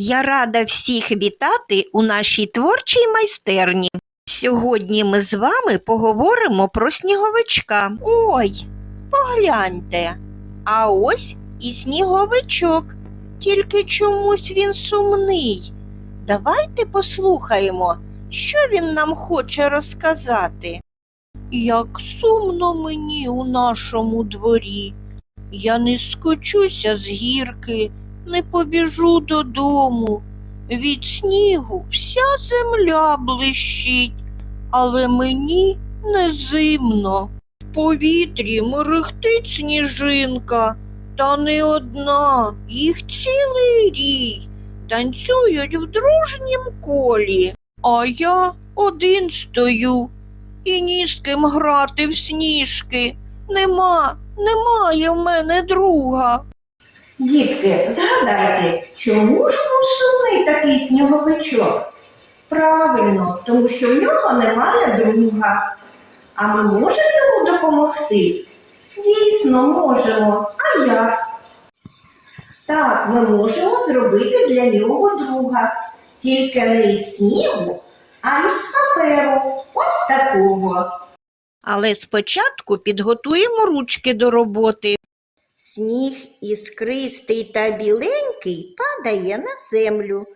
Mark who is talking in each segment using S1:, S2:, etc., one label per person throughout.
S1: Я рада всіх вітати у нашій творчій майстерні. Сьогодні ми з вами поговоримо про сніговичка. Ой, погляньте. А ось і сніговичок. Тільки чомусь він сумний. Давайте послухаємо, що він нам хоче розказати. Як сумно мені у нашому дворі. Я не скочуся з гірки, не побіжу додому. Від снігу вся земля блищить, але мені не зимно. В повітрі мерехтить сніжинка, та не одна, їх цілий рій, танцюють в дружнім колі, а я один стою і ні з ким грати в сніжки. Нема, немає в мене друга.
S2: Дітки, згадайте, чому ж був сумний такий сніговичок? Правильно, тому що в нього немає друга. А ми можемо йому допомогти? Дійсно, можемо. А як? Так, ми можемо зробити для нього друга, тільки не із снігу, а із паперу. Ось такого.
S1: Але спочатку підготуємо ручки до роботи.
S2: Сніг іскристий та біленький падає на землю.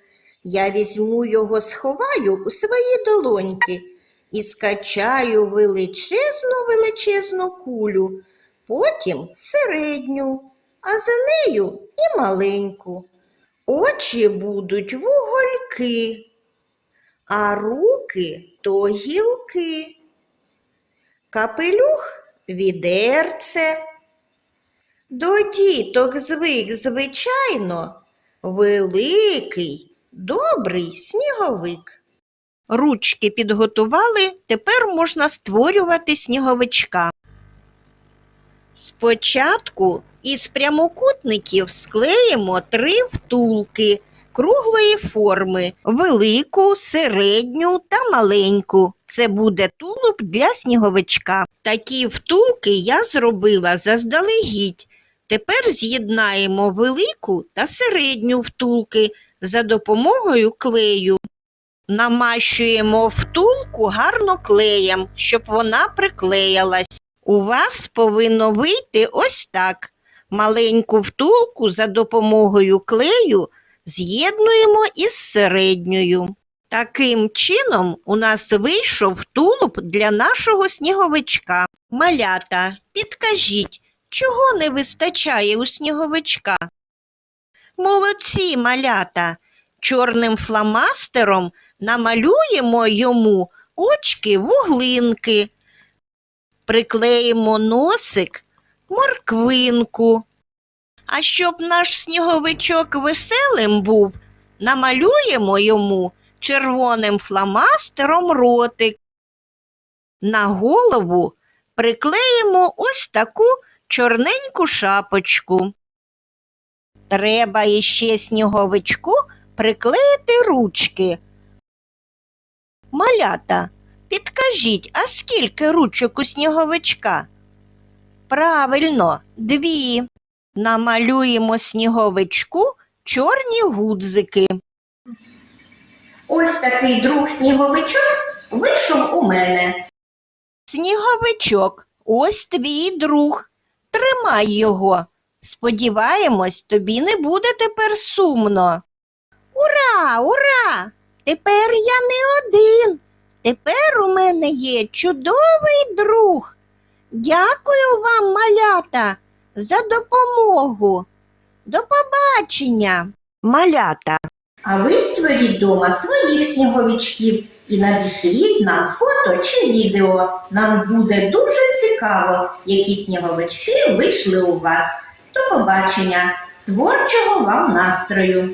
S2: Я візьму його, сховаю у свої долоньки і скачаю величезну величезну кулю, потім середню, а за нею і маленьку. Очі будуть вугольки, а руки то гілки. Капелюх відерце. До діток звик, звичайно, великий, добрий сніговик.
S1: Ручки підготували, тепер можна створювати сніговичка. Спочатку із прямокутників склеїмо три втулки круглої форми велику, середню та маленьку. Це буде тулуб для сніговичка. Такі втулки я зробила заздалегідь. Тепер з'єднаємо велику та середню втулки за допомогою клею. Намащуємо втулку гарно клеєм, щоб вона приклеїлась. У вас повинно вийти ось так. Маленьку втулку за допомогою клею з'єднуємо із середньою. Таким чином у нас вийшов тулуб для нашого сніговичка. Малята, підкажіть, чого не вистачає у сніговичка? Молодці, малята! Чорним фломастером намалюємо йому очки вуглинки, приклеїмо носик, морквинку. А щоб наш сніговичок веселим був, намалюємо йому червоним фломастером ротик. На голову приклеїмо ось таку чорненьку шапочку. Треба іще сніговичку приклеїти ручки. Малята, підкажіть, а скільки ручок у сніговичка? Правильно, дві. Намалюємо сніговичку чорні гудзики.
S2: Ось такий друг сніговичок вийшов у мене.
S1: Сніговичок, ось твій друг. Тримай його. Сподіваємось, тобі не буде тепер сумно. Ура, ура! Тепер я не один. Тепер у мене є чудовий друг. Дякую вам, малята, за допомогу. До побачення. Малята.
S2: А ви створіть дома своїх сніговичків і надішліть нам фото чи відео. Нам буде дуже цікаво, які сніговички вийшли у вас. До побачення, творчого вам настрою!